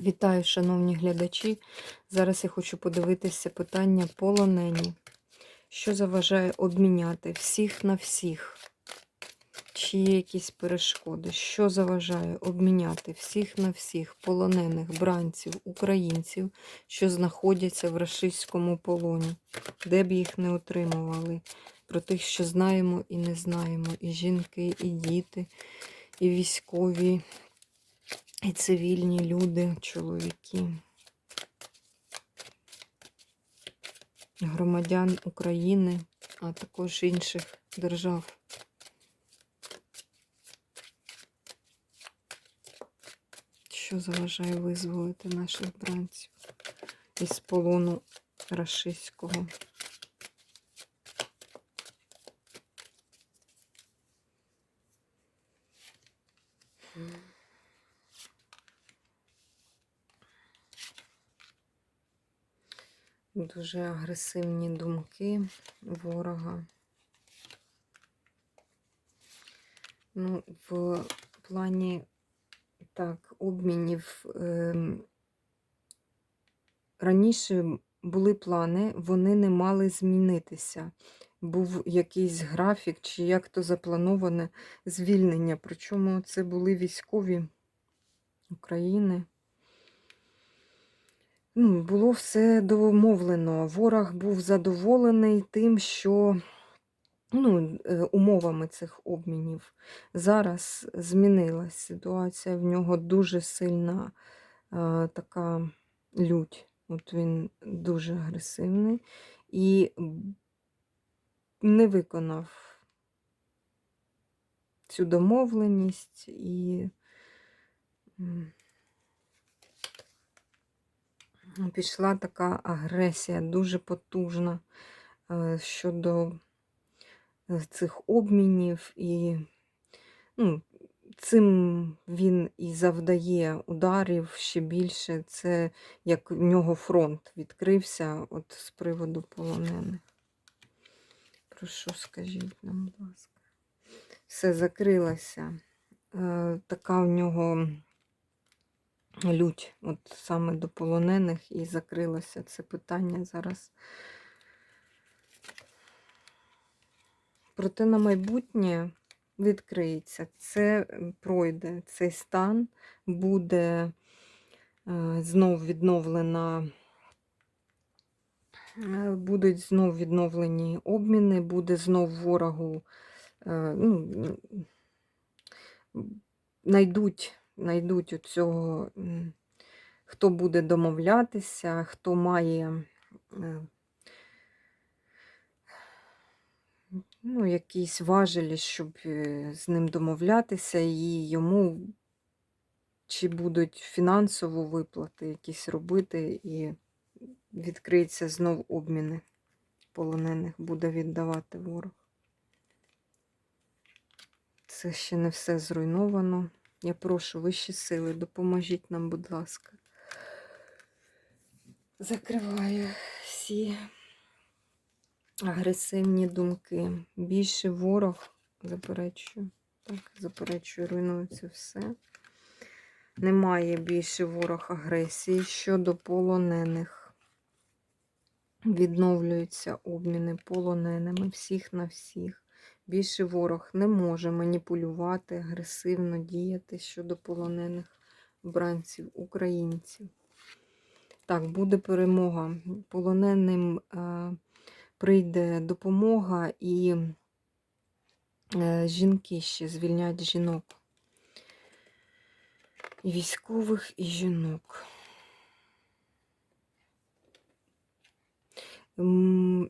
Вітаю, шановні глядачі. Зараз я хочу подивитися питання полонені. Що заважає обміняти всіх на всіх? Чи є якісь перешкоди? Що заважає обміняти всіх на всіх полонених бранців, українців, що знаходяться в рашистському полоні, де б їх не отримували? Про тих, що знаємо і не знаємо, і жінки, і діти, і військові, і цивільні люди, чоловіки, громадян України, а також інших держав. Що заважає визволити наших бранців із полону рашистського? Дуже агресивні думки ворога. Ну, в плані так, обмінів ем, раніше були плани, вони не мали змінитися. Був якийсь графік, чи як то заплановане звільнення. Причому це були військові України. Ну, було все домовлено. Ворог був задоволений тим, що ну, е, умовами цих обмінів. Зараз змінилась ситуація. В нього дуже сильна е, така лють. От він дуже агресивний і не виконав цю домовленість і. Пішла така агресія дуже потужна е, щодо е, цих обмінів, і ну, цим він і завдає ударів ще більше. Це як в нього фронт відкрився от з приводу полонених. Прошу, скажіть нам, будь ласка. Все закрилося. Е, Така в нього лють, от саме до полонених, і закрилося це питання зараз. Проте на майбутнє відкриється, це пройде, цей стан буде е, знов відновлена. е, Будуть знов відновлені обміни, буде знов ворогу, е, ну, найдуть знайдуть у цього, хто буде домовлятися, хто має е, ну, якісь важелі, щоб е, з ним домовлятися, і йому чи будуть фінансово виплати якісь робити, і відкриється знов обміни полонених, буде віддавати ворог. Це ще не все зруйновано. Я прошу вищі сили, допоможіть нам, будь ласка. Закриваю всі агресивні думки. Більше ворог, заперечую. Так, заперечую, руйнується все. Немає більше ворог агресії щодо полонених. Відновлюються обміни полоненими всіх на всіх. Більше ворог не може маніпулювати, агресивно діяти щодо полонених бранців, українців. Так, буде перемога. Полоненим е, прийде допомога і е, жінки ще звільнять жінок. І військових, і жінок.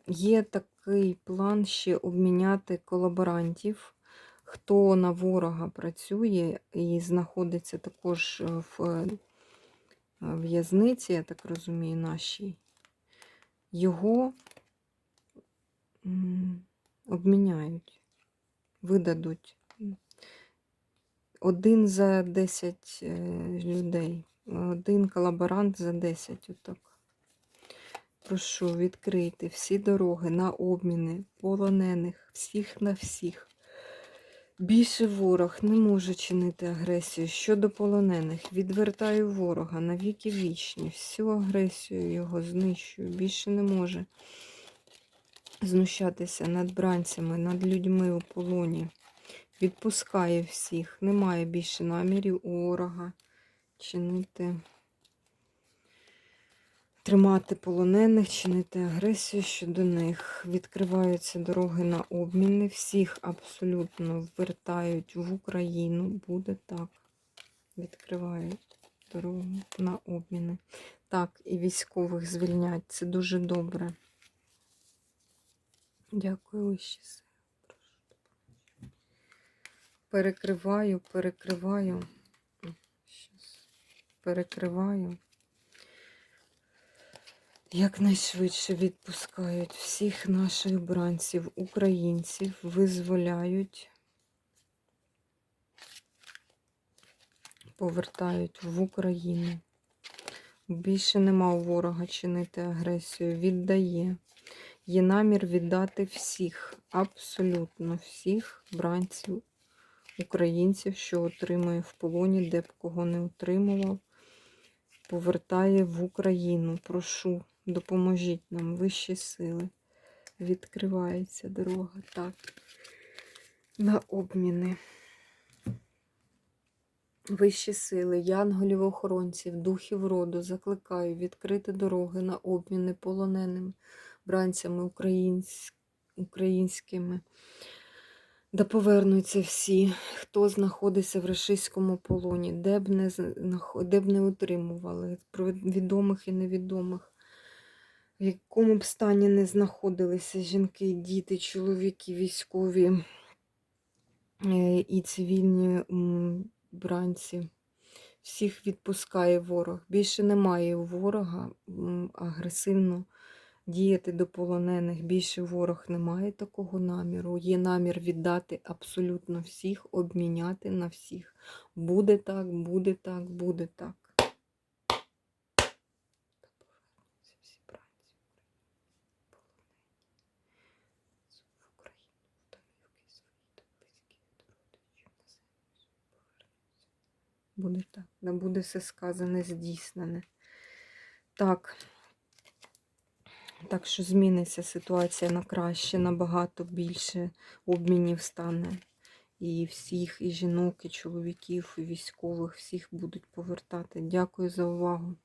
Є такий план ще обміняти колаборантів, хто на ворога працює і знаходиться також е, в е, в'язниці, я так розумію, нашій. Його обміняють, видадуть. Один за 10 е, людей, один колаборант за 10 отак. Прошу відкрити всі дороги на обміни полонених, всіх на всіх. Більше ворог не може чинити агресію. Щодо полонених, відвертаю ворога на віки вічні. Всю агресію його знищую. Більше не може знущатися над бранцями, над людьми у полоні. Відпускає всіх. Немає більше намірів у ворога чинити. Тримати полонених, чинити агресію щодо них. Відкриваються дороги на обміни. Всіх абсолютно вертають в Україну. Буде так. Відкривають дорогу на обміни. Так, і військових звільнять. Це дуже добре. Дякую, вищі. Перекриваю, перекриваю. Перекриваю. Якнайшвидше відпускають всіх наших бранців, українців, визволяють, повертають в Україну. Більше нема ворога чинити агресію, віддає. Є намір віддати всіх, абсолютно всіх бранців, українців, що отримує в полоні, де б кого не отримував, повертає в Україну. Прошу, допоможіть нам, вищі сили. Відкривається дорога. Так. На обміни. Вищі сили, янголів охоронців, духів роду закликаю відкрити дороги на обміни полоненим бранцями українсь... українськими. Да повернуться всі, хто знаходиться в рашистському полоні, де б не, де б не утримували, відомих і невідомих, в якому б стані не знаходилися жінки, діти, чоловіки, військові е, і цивільні бранці. Всіх відпускає ворог. Більше немає ворога агресивно діяти до полонених. Більше ворог не має такого наміру. Є намір віддати абсолютно всіх, обміняти на всіх. Буде так, буде так, буде так. Та повернуться всі бранці полонені. В Україну, в домівки свої, до близьких, до родичів, на землю повернуться. Буде так, да буде все сказане, здійснене. Так. Так що зміниться ситуація на краще, набагато більше обмінів стане. І всіх, і жінок, і чоловіків, і військових, всіх будуть повертати. Дякую за увагу.